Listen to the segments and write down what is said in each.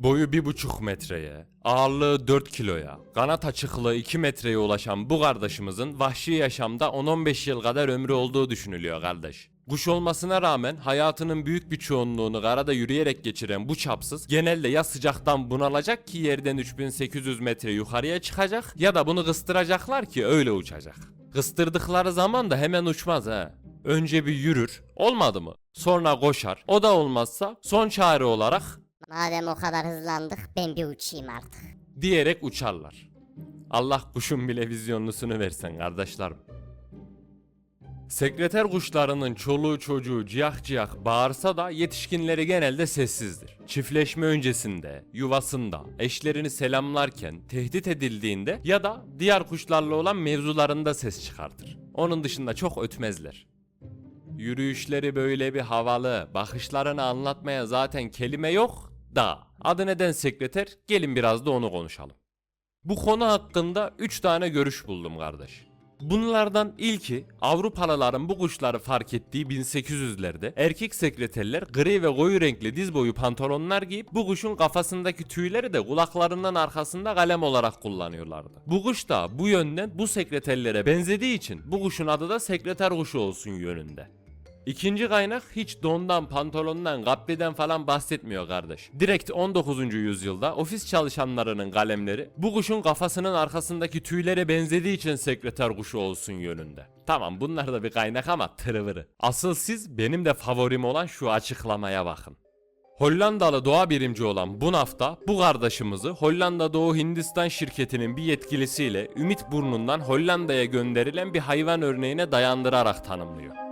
Boyu 1,5 metreye, ağırlığı 4 kiloya, kanat açıklığı 2 metreye ulaşan bu kardeşimizin vahşi yaşamda 10-15 yıl kadar ömrü olduğu düşünülüyor kardeş. Kuş olmasına rağmen hayatının büyük bir çoğunluğunu karada yürüyerek geçiren bu çapsız genelde ya sıcaktan bunalacak ki yerden 3800 metre yukarıya çıkacak ya da bunu kıstıracaklar ki öyle uçacak. Kıstırdıkları zaman da hemen uçmaz ha. Önce bir yürür, olmadı mı? Sonra koşar. O da olmazsa son çare olarak Madem o kadar hızlandık ben bir uçayım artık. diyerek uçarlar. Allah kuşun bile vizyonlusunu versin kardeşlerim. Sekreter kuşlarının çoluğu çocuğu ciyak ciyak bağırsa da yetişkinleri genelde sessizdir. Çiftleşme öncesinde, yuvasında, eşlerini selamlarken, tehdit edildiğinde ya da diğer kuşlarla olan mevzularında ses çıkartır. Onun dışında çok ötmezler. Yürüyüşleri böyle bir havalı, bakışlarını anlatmaya zaten kelime yok da. Adı neden sekreter? Gelin biraz da onu konuşalım. Bu konu hakkında 3 tane görüş buldum kardeş. Bunlardan ilki Avrupalıların bu kuşları fark ettiği 1800'lerde erkek sekreterler gri ve koyu renkli diz boyu pantolonlar giyip bu kuşun kafasındaki tüyleri de kulaklarının arkasında kalem olarak kullanıyorlardı. Bu kuş da bu yönden bu sekreterlere benzediği için bu kuşun adı da sekreter kuşu olsun yönünde. İkinci kaynak hiç dondan, pantolondan, gapliden falan bahsetmiyor kardeş. Direkt 19. yüzyılda ofis çalışanlarının kalemleri bu kuşun kafasının arkasındaki tüylere benzediği için sekreter kuşu olsun yönünde. Tamam bunlar da bir kaynak ama tırıvırı. Asıl siz benim de favorim olan şu açıklamaya bakın. Hollandalı doğa birimci olan bu nafta bu kardeşimizi Hollanda Doğu Hindistan şirketinin bir yetkilisiyle Ümit Burnu'ndan Hollanda'ya gönderilen bir hayvan örneğine dayandırarak tanımlıyor.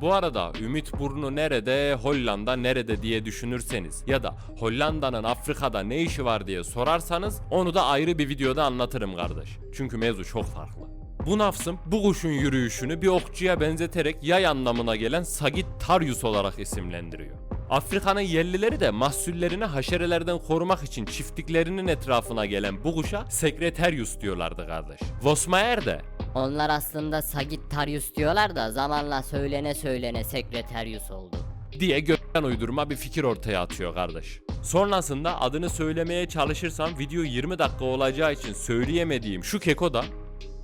Bu arada Ümit Burnu nerede, Hollanda nerede diye düşünürseniz ya da Hollanda'nın Afrika'da ne işi var diye sorarsanız onu da ayrı bir videoda anlatırım kardeş. Çünkü mevzu çok farklı. Bu nafsım bu kuşun yürüyüşünü bir okçuya benzeterek yay anlamına gelen Sagittarius olarak isimlendiriyor. Afrika'nın yerlileri de mahsullerini haşerelerden korumak için çiftliklerinin etrafına gelen bu kuşa Secretarius diyorlardı kardeş. Vosmaer de Onlar aslında Sagittarius diyorlar da zamanla söylene söylene Sekreterius oldu. diye gökten uydurma bir fikir ortaya atıyor kardeş. Sonrasında adını söylemeye çalışırsam video 20 dakika olacağı için söyleyemediğim şu keko da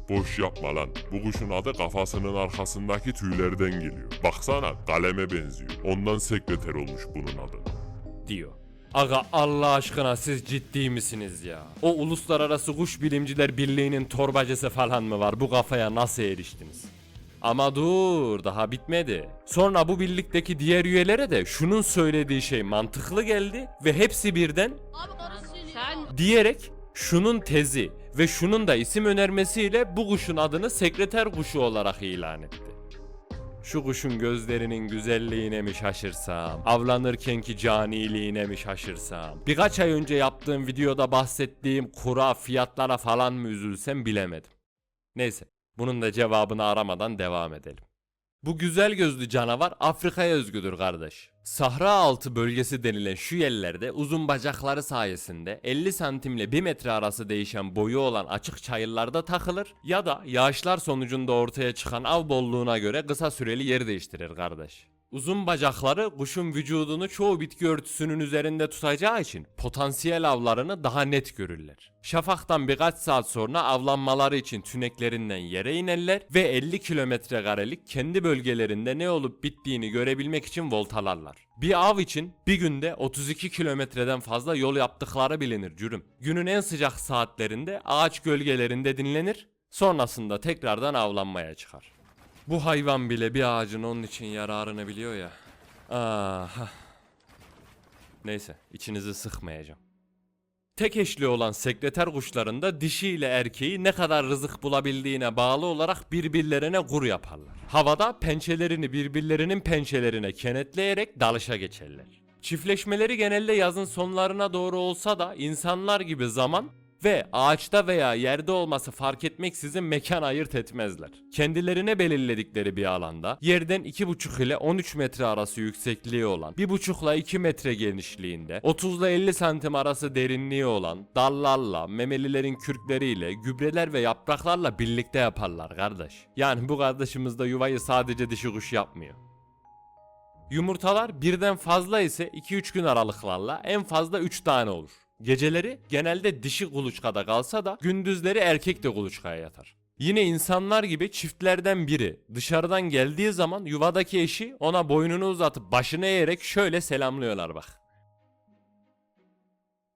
Boş yapma lan. Bu kuşun adı kafasının arkasındaki tüylerden geliyor. Baksana kaleme benziyor. Ondan sekreter olmuş bunun adı. diyor. Aga Allah aşkına siz ciddi misiniz ya? O Uluslararası Kuş Bilimciler Birliği'nin torbacısı falan mı var? Bu kafaya nasıl eriştiniz? Ama dur daha bitmedi. Sonra bu birlikteki diğer üyelere de şunun söylediği şey mantıklı geldi ve hepsi birden Sen diyerek şunun tezi ve şunun da isim önermesiyle bu kuşun adını sekreter kuşu olarak ilan etti. Şu kuşun gözlerinin güzelliğine mi şaşırsam, avlanırkenki caniliğine mi şaşırsam, birkaç ay önce yaptığım videoda bahsettiğim kura fiyatlara falan mı üzülsem bilemedim. Neyse, bunun da cevabını aramadan devam edelim. Bu güzel gözlü canavar Afrika'ya özgüdür kardeş. Sahra altı bölgesi denilen şu yerlerde uzun bacakları sayesinde 50 santimle 1 metre arası değişen boyu olan açık çayırlarda takılır ya da yağışlar sonucunda ortaya çıkan av bolluğuna göre kısa süreli yer değiştirir kardeş. Uzun bacakları kuşun vücudunu çoğu bitki örtüsünün üzerinde tutacağı için potansiyel avlarını daha net görürler. Şafaktan birkaç saat sonra avlanmaları için tüneklerinden yere inerler ve 50 kilometre karelik kendi bölgelerinde ne olup bittiğini görebilmek için voltalarlar. Bir av için bir günde 32 kilometreden fazla yol yaptıkları bilinir cürüm. Günün en sıcak saatlerinde ağaç gölgelerinde dinlenir, sonrasında tekrardan avlanmaya çıkar. Bu hayvan bile bir ağacın onun için yararını biliyor ya. Aha. Neyse, içinizi sıkmayacağım. Tek eşli olan sekreter kuşlarında dişi ile erkeği ne kadar rızık bulabildiğine bağlı olarak birbirlerine gur yaparlar. Havada pençelerini birbirlerinin pençelerine kenetleyerek dalışa geçerler. Çiftleşmeleri genelde yazın sonlarına doğru olsa da insanlar gibi zaman ve ağaçta veya yerde olması fark etmeksizin mekan ayırt etmezler. Kendilerine belirledikleri bir alanda yerden 2,5 ile 13 metre arası yüksekliği olan, 1,5 ile 2 metre genişliğinde, 30 ile 50 santim arası derinliği olan dallarla, memelilerin kürkleriyle, gübreler ve yapraklarla birlikte yaparlar kardeş. Yani bu kardeşimiz de yuvayı sadece dişi kuş yapmıyor. Yumurtalar birden fazla ise 2-3 gün aralıklarla en fazla 3 tane olur. Geceleri genelde dişi kuluçkada kalsa da gündüzleri erkek de kuluçkaya yatar. Yine insanlar gibi çiftlerden biri dışarıdan geldiği zaman yuvadaki eşi ona boynunu uzatıp başını eğerek şöyle selamlıyorlar bak.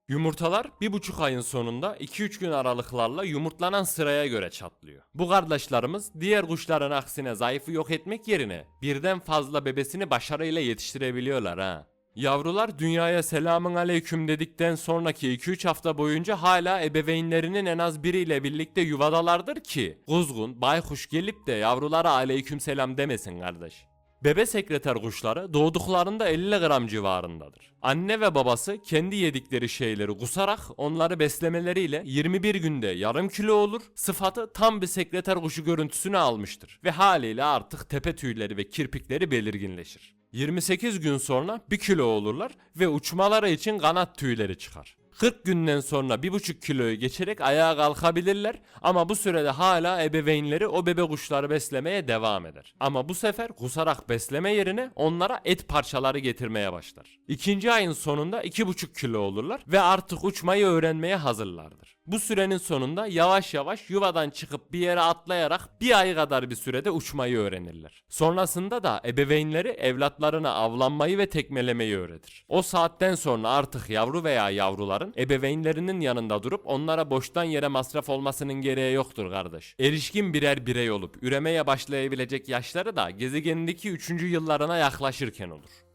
Yumurtalar bir buçuk ayın sonunda 2-3 gün aralıklarla yumurtlanan sıraya göre çatlıyor. Bu kardeşlerimiz diğer kuşların aksine zayıfı yok etmek yerine birden fazla bebesini başarıyla yetiştirebiliyorlar ha. Yavrular dünyaya selamın aleyküm dedikten sonraki 2-3 hafta boyunca hala ebeveynlerinin en az biriyle birlikte yuvadalardır ki kuzgun, baykuş gelip de yavrulara aleyküm selam demesin kardeş. Bebe sekreter kuşları doğduklarında 50 gram civarındadır. Anne ve babası kendi yedikleri şeyleri kusarak onları beslemeleriyle 21 günde yarım kilo olur, sıfatı tam bir sekreter kuşu görüntüsünü almıştır ve haliyle artık tepe tüyleri ve kirpikleri belirginleşir. 28 gün sonra 1 kilo olurlar ve uçmaları için kanat tüyleri çıkar. 40 günden sonra 1,5 kiloyu geçerek ayağa kalkabilirler ama bu sürede hala ebeveynleri o bebe kuşları beslemeye devam eder. Ama bu sefer kusarak besleme yerine onlara et parçaları getirmeye başlar. İkinci ayın sonunda 2,5 kilo olurlar ve artık uçmayı öğrenmeye hazırlardır. Bu sürenin sonunda yavaş yavaş yuvadan çıkıp bir yere atlayarak bir ay kadar bir sürede uçmayı öğrenirler. Sonrasında da ebeveynleri evlatlarına avlanmayı ve tekmelemeyi öğretir. O saatten sonra artık yavru veya yavruların ebeveynlerinin yanında durup onlara boştan yere masraf olmasının gereği yoktur kardeş. Erişkin birer birey olup üremeye başlayabilecek yaşları da gezegenindeki 3. yıllarına yaklaşırken olur.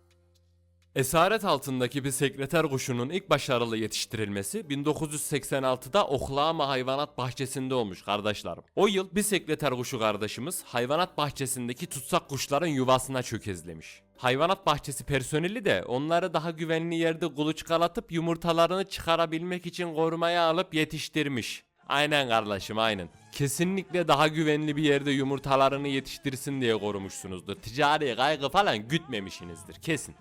Esaret altındaki bir sekreter kuşunun ilk başarılı yetiştirilmesi 1986'da Oklahoma Hayvanat Bahçesi'nde olmuş kardeşlerim. O yıl bir sekreter kuşu kardeşimiz hayvanat bahçesindeki tutsak kuşların yuvasına çökezlemiş. Hayvanat bahçesi personeli de onları daha güvenli yerde kuluçkalatıp yumurtalarını çıkarabilmek için korumaya alıp yetiştirmiş. Aynen kardeşim aynen. Kesinlikle daha güvenli bir yerde yumurtalarını yetiştirsin diye korumuşsunuzdur. Ticari kaygı falan gütmemişsinizdir kesin.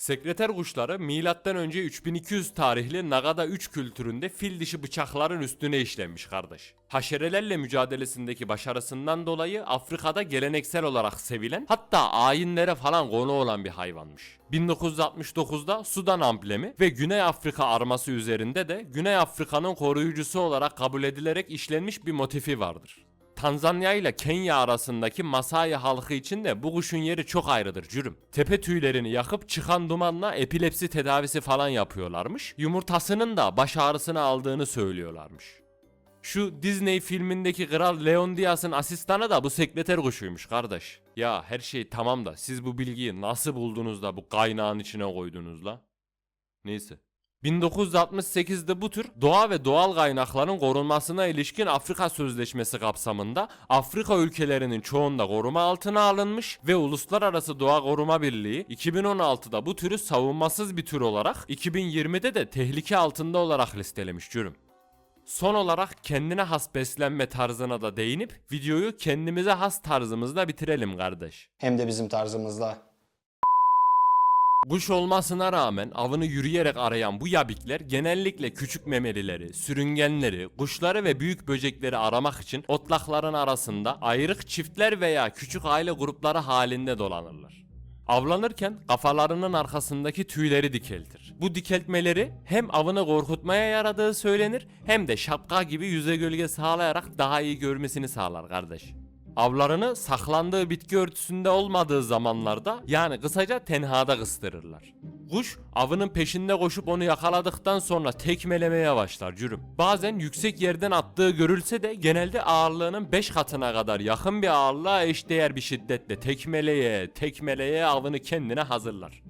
Sekreter kuşları milattan önce 3200 tarihli Nagada 3 kültüründe fil dişi bıçakların üstüne işlenmiş kardeş. Haşerelerle mücadelesindeki başarısından dolayı Afrika'da geleneksel olarak sevilen hatta ayinlere falan konu olan bir hayvanmış. 1969'da Sudan amblemi ve Güney Afrika arması üzerinde de Güney Afrika'nın koruyucusu olarak kabul edilerek işlenmiş bir motifi vardır. Tanzanya ile Kenya arasındaki Masai halkı için de bu kuşun yeri çok ayrıdır cürüm. Tepe tüylerini yakıp çıkan dumanla epilepsi tedavisi falan yapıyorlarmış. Yumurtasının da baş ağrısını aldığını söylüyorlarmış. Şu Disney filmindeki Kral Leon Diaz'ın asistanı da bu sekreter kuşuymuş kardeş. Ya her şey tamam da siz bu bilgiyi nasıl buldunuz da bu kaynağın içine koydunuz la? Neyse. 1968'de bu tür doğa ve doğal kaynakların korunmasına ilişkin Afrika Sözleşmesi kapsamında Afrika ülkelerinin çoğunda koruma altına alınmış ve Uluslararası Doğa Koruma Birliği 2016'da bu türü savunmasız bir tür olarak 2020'de de tehlike altında olarak listelemiş cürüm. Son olarak kendine has beslenme tarzına da değinip videoyu kendimize has tarzımızda bitirelim kardeş. Hem de bizim tarzımızla. Kuş olmasına rağmen avını yürüyerek arayan bu yabikler genellikle küçük memelileri, sürüngenleri, kuşları ve büyük böcekleri aramak için otlakların arasında ayrık çiftler veya küçük aile grupları halinde dolanırlar. Avlanırken kafalarının arkasındaki tüyleri dikeltir. Bu dikeltmeleri hem avını korkutmaya yaradığı söylenir hem de şapka gibi yüze gölge sağlayarak daha iyi görmesini sağlar kardeş. Avlarını saklandığı bitki örtüsünde olmadığı zamanlarda yani kısaca tenhada kıstırırlar. Kuş avının peşinde koşup onu yakaladıktan sonra tekmelemeye başlar cürüm. Bazen yüksek yerden attığı görülse de genelde ağırlığının 5 katına kadar yakın bir ağırlığa eşdeğer bir şiddetle tekmeleye tekmeleye avını kendine hazırlar.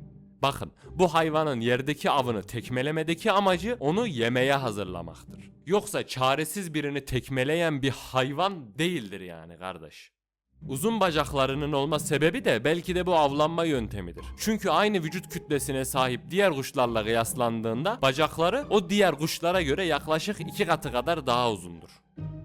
Bakın bu hayvanın yerdeki avını tekmelemedeki amacı onu yemeye hazırlamaktır. Yoksa çaresiz birini tekmeleyen bir hayvan değildir yani kardeş. Uzun bacaklarının olma sebebi de belki de bu avlanma yöntemidir. Çünkü aynı vücut kütlesine sahip diğer kuşlarla kıyaslandığında bacakları o diğer kuşlara göre yaklaşık iki katı kadar daha uzundur.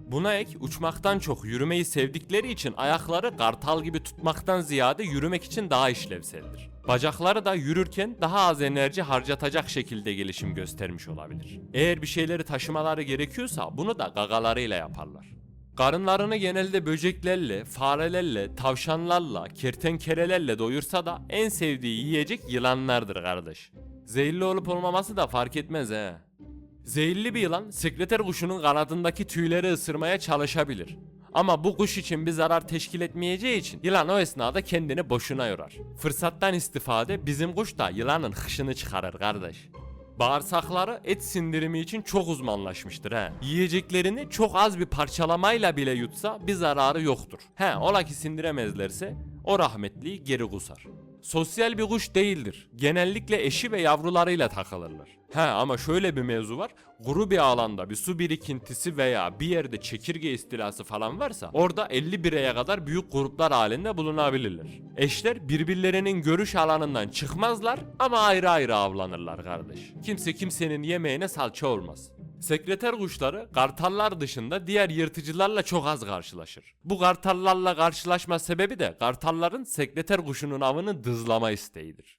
Buna ek uçmaktan çok yürümeyi sevdikleri için ayakları kartal gibi tutmaktan ziyade yürümek için daha işlevseldir. Bacakları da yürürken daha az enerji harcatacak şekilde gelişim göstermiş olabilir. Eğer bir şeyleri taşımaları gerekiyorsa bunu da gagalarıyla yaparlar. Karınlarını genelde böceklerle, farelerle, tavşanlarla, kertenkelelerle doyursa da en sevdiği yiyecek yılanlardır kardeş. Zehirli olup olmaması da fark etmez he. Zehirli bir yılan sekreter kuşunun kanadındaki tüyleri ısırmaya çalışabilir. Ama bu kuş için bir zarar teşkil etmeyeceği için yılan o esnada kendini boşuna yorar. Fırsattan istifade bizim kuş da yılanın hışını çıkarır kardeş. Bağırsakları et sindirimi için çok uzmanlaşmıştır he. Yiyeceklerini çok az bir parçalamayla bile yutsa bir zararı yoktur. He ola ki sindiremezlerse o rahmetliyi geri kusar. Sosyal bir kuş değildir. Genellikle eşi ve yavrularıyla takılırlar. He ama şöyle bir mevzu var. Kuru bir alanda bir su birikintisi veya bir yerde çekirge istilası falan varsa orada 50 bireye kadar büyük gruplar halinde bulunabilirler. Eşler birbirlerinin görüş alanından çıkmazlar ama ayrı ayrı avlanırlar kardeş. Kimse kimsenin yemeğine salça olmaz. Sekreter kuşları kartallar dışında diğer yırtıcılarla çok az karşılaşır. Bu kartallarla karşılaşma sebebi de kartalların sekreter kuşunun avını dızlama isteğidir.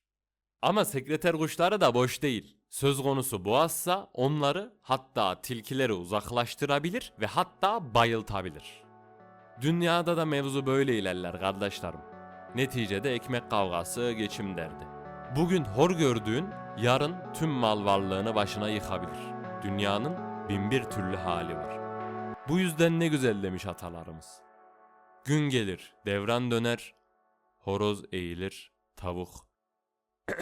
Ama sekreter kuşları da boş değil. Söz konusu boğazsa onları hatta tilkileri uzaklaştırabilir ve hatta bayıltabilir. Dünyada da mevzu böyle ilerler kardeşlerim. Neticede ekmek kavgası geçim derdi. Bugün hor gördüğün yarın tüm mal varlığını başına yıkabilir. Dünyanın binbir türlü hali var. Bu yüzden ne güzel demiş atalarımız. Gün gelir, devran döner, horoz eğilir, tavuk